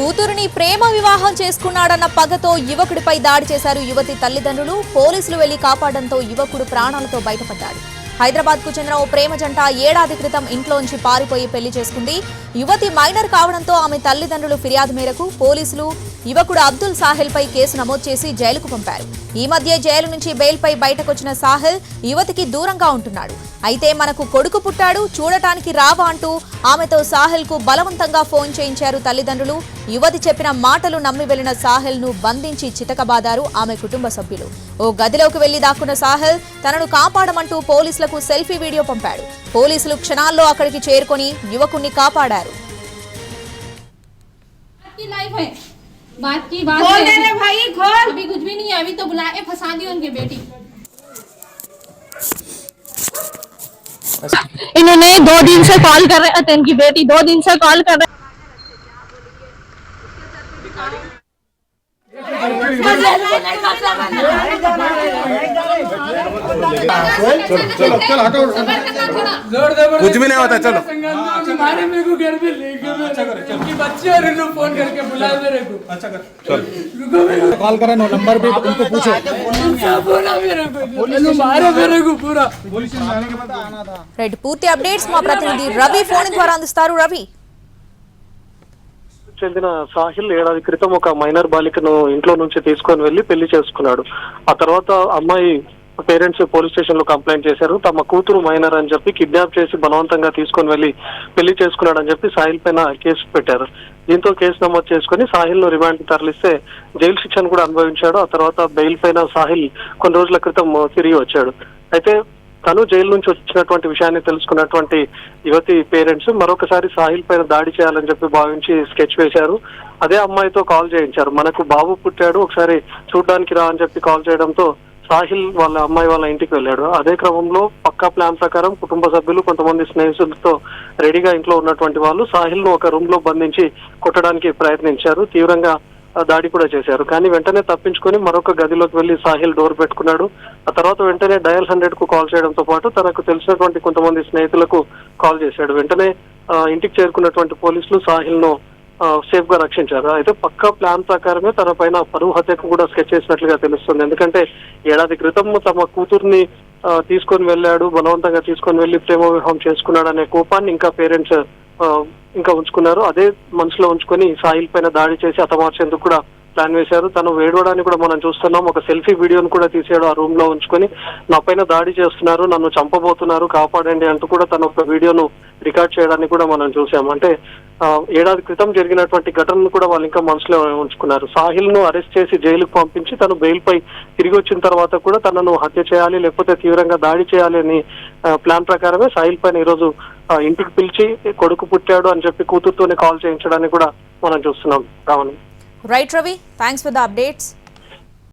కూతురుని ప్రేమ వివాహం చేసుకున్నాడన్న పగతో యువకుడిపై దాడి చేశారు యువతి తల్లిదండ్రులు. పోలీసులు వెళ్ళి కాపాడంతో యువకుడు ప్రాణాలతో బయటపడ్డాడు. హైదరాబాద్కు చెందిన ఓ ప్రేమ జంట ఏడాది క్రితం ఇంట్లోంచి పారిపోయి పెళ్ళి చేసుకుంది. యువతి మైనర్ కావడంతో ఆమె తల్లిదండ్రులు ఫిర్యాదు మేరకు పోలీసులు యువకుడు అబ్దుల్ సాహిల్ పై కేసు నమోదు చేసి జైలుకు పంపారు. ఈ మధ్య జైలు నుంచి బెయిల్పై బయటకొచ్చిన సాహిల్ యువతికి దూరంగా ఉంటున్నాడు. అయితే మనకు కొడుకు పుట్టాడు చూడటానికి రావా అంటూ ఆమెతో సాహిల్ కు బలవంతంగా ఫోన్ చేయించారు తల్లిదండ్రులు యువతి చెప్పిన మాటలు నమ్మి వెళ్లిన సాహిల్ ను బంధించి చితకబాదారు ఆమె కుటుంబ సభ్యులు ఓ గదిలోకి వెళ్లి దాక్కున్న సాహిల్ తనను కాపాడమంటూ పోలీసులకు సెల్ఫీ వీడియో పంపాడు పోలీసులు క్షణాల్లో అక్కడికి చేరుకొని యువకుణ్ణి కాపాడారు की लाइफ है बात की बात खोल है। दे रे भाई खोल अभी कुछ भी नहीं है अभी तो बुलाए फंसा दी उनकी बेटी इन्होंने दो दिन से कॉल कर रहे थे इनकी बेटी दो दिन से कॉल कर रहे। कुछ भी नहीं होता चलो मारे मेरे को घर पे लेके मेरे उनकी बच्ची और इन्हों फोन करके बुलाया मेरे को अच्छा कर रुको मेरे को कॉल करा नो नंबर भी उनको पूछो सब बोला मेरे को इन्हों मारे मेरे को पूरा రైట్ పూర్తి అప్డేట్స్ మా ప్రతినిధి రవి ఫోన్ ద్వారా అందిస్తారు రవి చెందిన సాహిల్ ఏడాది క్రితం ఒక మైనర్ బాలికను ఇంట్లో నుంచి తీసుకొని వెళ్లి పెళ్లి చేసుకున్నాడు ఆ తర్వాత అమ్మాయి పేరెంట్స్ పోలీస్ స్టేషన్లో కంప్లైంట్ చేశారు. తమ కూతురు మైనర్ అని చెప్పి కిడ్నాప్ చేసి బలవంతంగా తీసుకొని వెళ్ళి పెళ్ళి చేసుకున్నాడని చెప్పి సాహిల్ పైన కేసు పెట్టారు. దీంతో కేసు నమోదు చేసుకుని సాహిల్ను రిమాండ్ తరలిస్తే జైలు శిక్షను కూడా అనుభవించాడు. ఆ తర్వాత బెయిల్ పైన సాహిల్ కొన్ని రోజుల క్రితం తిరిగి వచ్చాడు. అయితే తను జైలు నుంచి వచ్చినటువంటి విషయాన్ని తెలుసుకున్నటువంటి యువతి పేరెంట్స్ మరొకసారి సాహిల్ పైన దాడి చేయాలని చెప్పి భావించి స్కెచ్ వేశారు. అదే అమ్మాయితో కాల్ చేయించారు. మనకు బాబు పుట్టాడు ఒకసారి చూడడానికి రా అని చెప్పి కాల్ చేయడంతో సాహిల్ వాళ్ళ అమ్మాయి వాళ్ళ ఇంటికి వెళ్ళాడు. అదే క్రమంలో పక్కా ప్లాన్ ప్రకారం కుటుంబ సభ్యులు కొంతమంది స్నేహితులతో రెడీగా ఇంట్లో ఉన్నటువంటి వాళ్ళు సాహిల్ను ఒక రూమ్లో బంధించి కొట్టడానికి ప్రయత్నించారు. తీవ్రంగా దాడి కూడా చేశారు. కానీ వెంటనే తప్పించుకొని మరొక గదిలోకి వెళ్ళి సాహిల్ డోర్ పెట్టుకున్నాడు. ఆ తర్వాత వెంటనే డయల్ హండ్రెడ్కు కాల్ చేయడంతో పాటు తనకు తెలిసినటువంటి కొంతమంది స్నేహితులకు కాల్ చేశాడు. వెంటనే ఇంటికి చేరుకున్నటువంటి పోలీసులు సాహిల్ను సేఫ్గా రక్షించారు? అయితే పక్కా ప్లాన్ ప్రకారమే తన పైన పరువు హత్యకు కూడా స్కెచ్ చేసినట్లుగా తెలుస్తుంది. ఎందుకంటే ఏడాది క్రితం తమ కూతుర్ని తీసుకొని వెళ్ళాడు బలవంతంగా తీసుకొని వెళ్ళి ప్రేమ వివాహం చేసుకున్నాడు అనే కోపాన్ని ఇంకా పేరెంట్స్ ఇంకా ఉంచుకున్నారు. అదే మనసులో ఉంచుకొని సాయిల్ పైన దాడి చేసి హతమార్చేందుకు కూడా ప్లాన్ వేశారు. తను వేడవడానికి కూడా మనం చూస్తున్నాం. ఒక సెల్ఫీ వీడియోను కూడా తీసాడు ఆ రూమ్లో ఉంచుకొని నా పైన దాడి చేస్తున్నారు నన్ను చంపబోతున్నారు కాపాడండి అంటూ కూడా తను ఒక వీడియోను రికార్డ్ చేయడానికి కూడా మనం చూసాం. అంటే ఏడాది క్రితం జరిగినటువంటి ఘటనను కూడా వాళ్ళు ఇంకా మనసులో ఉంచుకున్నారు. సాహిల్ను అరెస్ట్ చేసి జైలుకు పంపించి తను బెయిల్ పై తిరిగి వచ్చిన తర్వాత కూడా తనను హత్య చేయాలి లేకపోతే తీవ్రంగా దాడి చేయాలి అని ప్లాన్ ప్రకారమే సాహిల్ పైన ఈరోజు ఇంటికి పిలిచి కొడుకు పుట్టాడు అని చెప్పి కూతురుతోనే కాల్ చేయించడానికి కూడా మనం చూస్తున్నాం. Ravani. Right Ravi thanks for the updates